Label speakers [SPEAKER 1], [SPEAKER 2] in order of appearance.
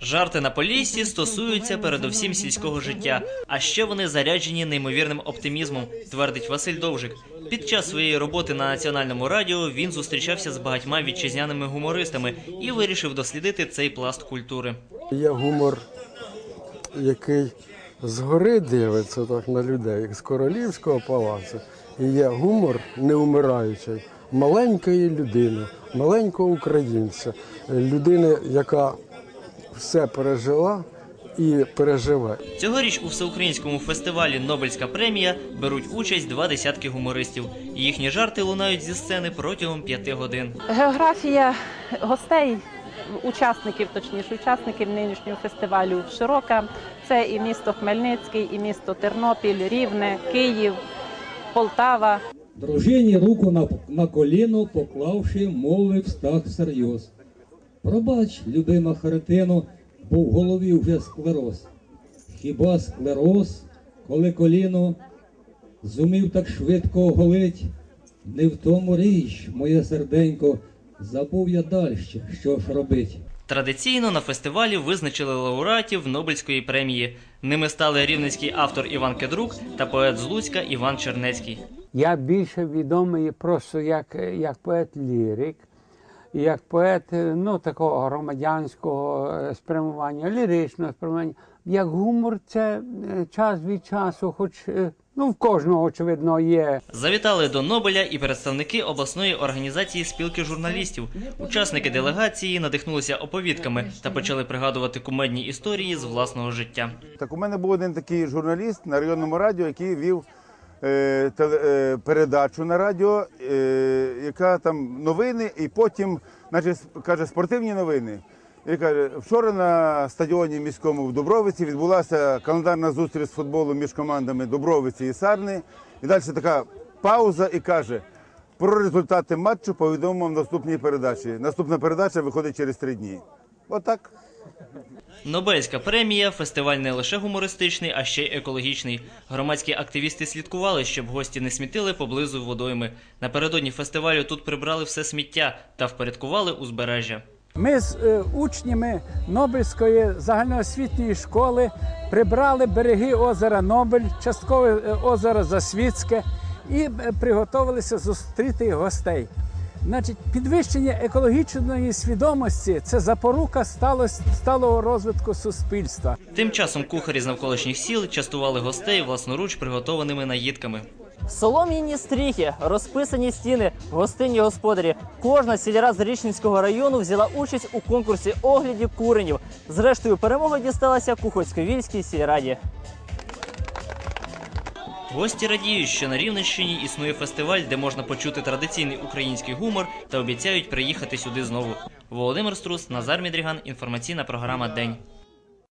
[SPEAKER 1] Жарти на Поліссі стосуються передовсім сільського життя, а ще вони заряджені неймовірним оптимізмом, твердить Василь Довжик. Під час своєї роботи на національному радіо він зустрічався з багатьма вітчизняними гумористами і вирішив дослідити цей пласт культури.
[SPEAKER 2] Є гумор, який згори дивиться так на людей, як з королівського палацу. І є гумор неумираючий маленької людини, маленького українця, людини, яка все пережила і переживе.
[SPEAKER 1] Цьогоріч у всеукраїнському фестивалі Нобельська премія беруть участь два десятки гумористів. Їхні жарти лунають зі сцени протягом п'яти годин.
[SPEAKER 3] Географія гостей, учасників, точніше, учасників нинішнього фестивалю широка. Це і місто Хмельницький, і місто Тернопіль, Рівне, Київ, Полтава.
[SPEAKER 4] Дружині руку на, на коліно поклавши, мовив стах всерйоз. Пробач, любима Харитино, бо в голові вже склероз. Хіба склероз, коли коліно зумів так швидко оголить? Не в тому річ, моє серденько, забув я дальше, що ж робить.
[SPEAKER 1] Традиційно на фестивалі визначили лауреатів Нобельської премії. Ними стали рівненський автор Іван Кедрук та поет з Луцька Іван Чернецький.
[SPEAKER 5] Я більше відомий просто як, як поет-лірик, як поет ну, такого громадянського е, спрямування, ліричного спрямування. Як гумор, це е, час від часу, хоч е, ну, в кожного, очевидно, є
[SPEAKER 1] Завітали до Нобеля і представники обласної організації спілки журналістів. Учасники делегації надихнулися оповідками та почали пригадувати кумедні історії з власного життя.
[SPEAKER 6] Так у мене був один такий журналіст на районному радіо, який вів е, е, передачу на радіо, е, яка там новини, і потім, значить, каже, спортивні новини. І каже, вчора на стадіоні міському в Дубровиці відбулася календарна зустріч з футболу між командами Дубровиці і Сарни. І далі така пауза і каже: про результати матчу повідомимо в наступній передачі. Наступна передача виходить через три дні. Отак.
[SPEAKER 1] Нобельська премія фестиваль не лише гумористичний, а ще й екологічний. Громадські активісти слідкували, щоб гості не смітили поблизу водойми. Напередодні фестивалю тут прибрали все сміття та впорядкували узбережжя.
[SPEAKER 7] Ми з е, учнями Нобельської загальноосвітньої школи прибрали береги озера Нобель, часткове е, озеро Засвітське і е, приготувалися зустріти гостей. Значить, підвищення екологічної свідомості це запорука сталос- сталого розвитку суспільства.
[SPEAKER 1] Тим часом кухарі з навколишніх сіл частували гостей власноруч приготованими наїдками.
[SPEAKER 8] Солом'яні стріхи, розписані стіни, гостинні господарі. Кожна сільра з Річненського району взяла участь у конкурсі оглядів куренів. Зрештою, перемога дісталася Кухоцько-Вільській сільраді.
[SPEAKER 1] Гості радіють, що на Рівненщині існує фестиваль, де можна почути традиційний український гумор та обіцяють приїхати сюди знову. Володимир Струс, Назар Мідріган. Інформаційна програма День.